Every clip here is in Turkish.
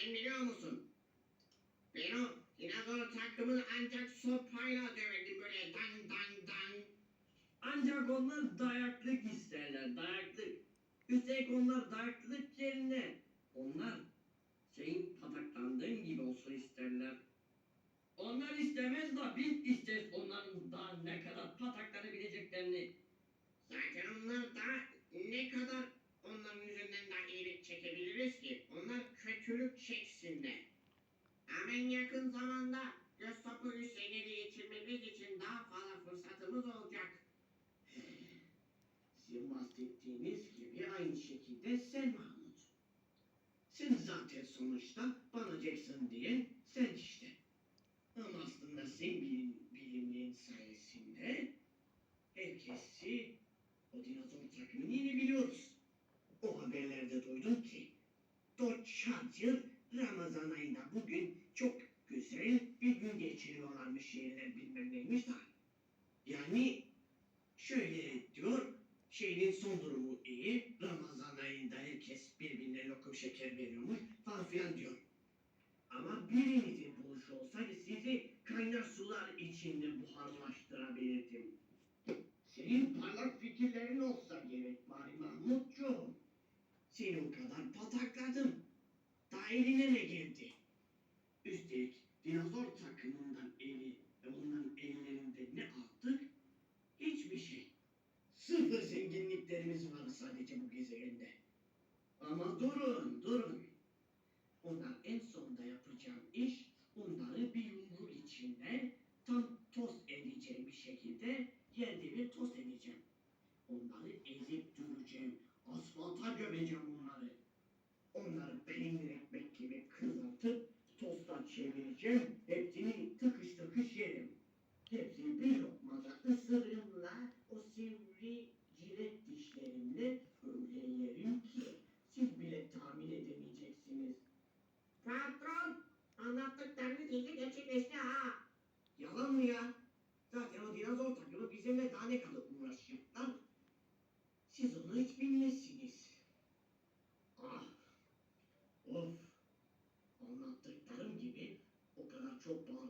Sen biliyor musun? Ben o dinozor takımını ancak sopayla döverdim böyle dan dan dan. Ancak onlar dayaklık isterler, dayaklık. Üstelik onlar dayaklık yerine onlar senin pataklandığın gibi olsun isterler. Onlar istemez de biz isteriz onların daha ne kadar pataklanabileceklerini. Zaten onlar da ne kadar iyilik çekebiliriz ki? Onlar kötülük çeksinler. Ama en yakın zamanda göz topu Hüseyin'i geçirmemiz için daha fazla fırsatımız olacak. Sizin bahsettiğiniz gibi aynı şekilde sen Mahmut. Sen zaten sonuçta bana Jackson diye sen işte. Ama aslında sen bilim, bilimliğin sayesinde herkesi o dinozor takımını yeni biliyoruz. O haberlerde duydum ki Dodge Charger Ramazan ayında bugün çok güzel bir gün geçiriyorlarmış yerler bilmem neymiş da. Yani şöyle diyor şeyinin son durumu iyi. Ramazan ayında herkes birbirine lokum şeker veriyormuş falan filan diyor. Ama birinizin buluşu olsaydı sizi kaynar sular içinde buharlaştırabilirdim. Senin parlak fikirlerin olsa gerek bari Mahmutcuğum. Seni o kadar patakladım. Daha eline ne geldi? Üstelik dinozor takımından eli ve onların ellerinde ne aldık? Hiçbir şey. Sıfır zenginliklerimiz var sadece bu gezegende. Ama durun, durun. Onlar en sonunda yapacağım iş, onları bir yumruk içinde tam tost edeceğim bir şekilde yerde bir tost edeceğim. Onları ezip düreceğim, asfalta gömeceğim onları. Onları peynir ekmek gibi kızartıp tosta çevireceğim, hepsini tıkış tıkış yerim. Hepsini bir lokmada ısırımla o sivri cilet dişlerimle öyle yerim ki siz bile tahmin edemeyeceksiniz. Patron, anlattıklarınız iyice gerçekleşti ha. Yalan mı ya? Zaten o dinozor takımı bizimle daha ne kadar uğraşacaklar? Siz onu hiç bilmezsiniz. Ah, of. Anlattıklarım gibi o kadar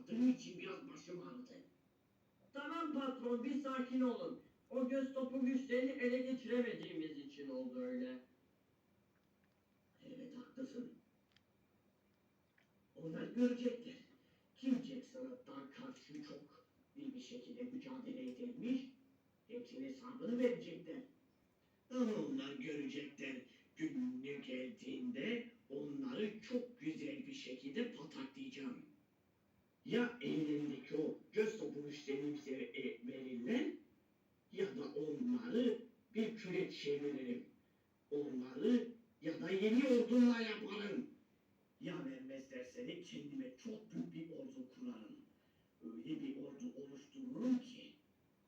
bağırdığım için biraz başım ağrıdı. Tamam patron bir sakin olun. O göz topu güçlerini ele geçiremediğimiz için oldu öyle. Evet haklısın. Onlar görecekler. Kim Jackson'a daha karşı çok iyi bir şekilde mücadele edilmiş, hepsinin hesabını verecekler. Ama onlar görecekler. Günü geldiğinde onları çok güzel bir şekilde pataklayacağım. Ya ellerindeki o göz topu güçlerini bize e, verirler ya da onları bir küre çeviririm. Onları ya da yeni ordunla yaparım. Ya vermezlerse de kendime çok büyük bir ordu kurarım. Öyle bir ordu oluştururum ki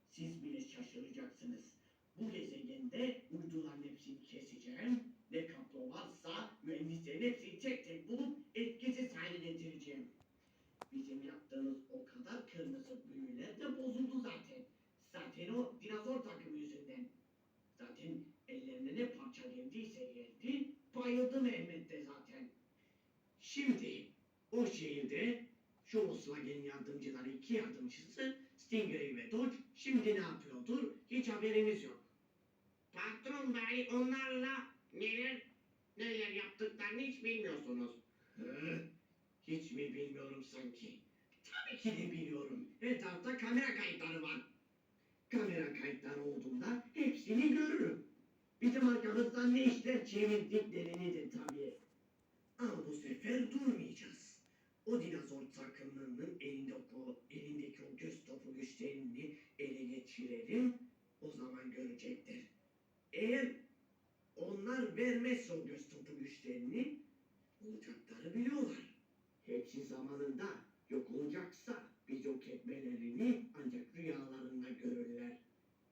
siz bile şaşıracaksınız. Bu gezegende uyduların hepsini keseceğim. Ne kaplı varsa mühendislerin hepsini tek tek bulup etkisiz hale getireceğim. Bizim yaptığımız o kadar kırmızı büyüler de bozuldu zaten. O dinozor takımı yüzünden. Zaten ellerine ne parça geldiyse geldi, bayıldı Mehmet de zaten. Şimdi o şehirde şu Volkswagen yardımcıları iki yardımcısı Stingray ve Dodge şimdi ne yapıyordur hiç haberimiz yok. Patron bari onlarla neler neler yaptıklarını hiç bilmiyorsunuz. Hı? Hiç mi bilmiyorum sanki? Tabii ki de biliyorum. Etrafta kamera kayıtları var. Görürüm. Bizim arkamızdan ne işler çevirdiklerini de tabii. Ama bu sefer durmayacağız. O dinozor takımının elinde o, elindeki o göz topu güçlerini ele geçirelim. O zaman görecekler. Eğer onlar vermezse o göz topu güçlerini olacakları biliyorlar. Hepsi zamanında yok olacaksa biz yok etmelerini ancak rüyalarında görürler.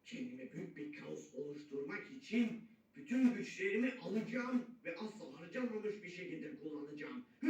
Kendime büyük bir kaos oluşturmak için bütün güçlerimi alacağım ve asla harcamamış bir şekilde kullanacağım. Sonra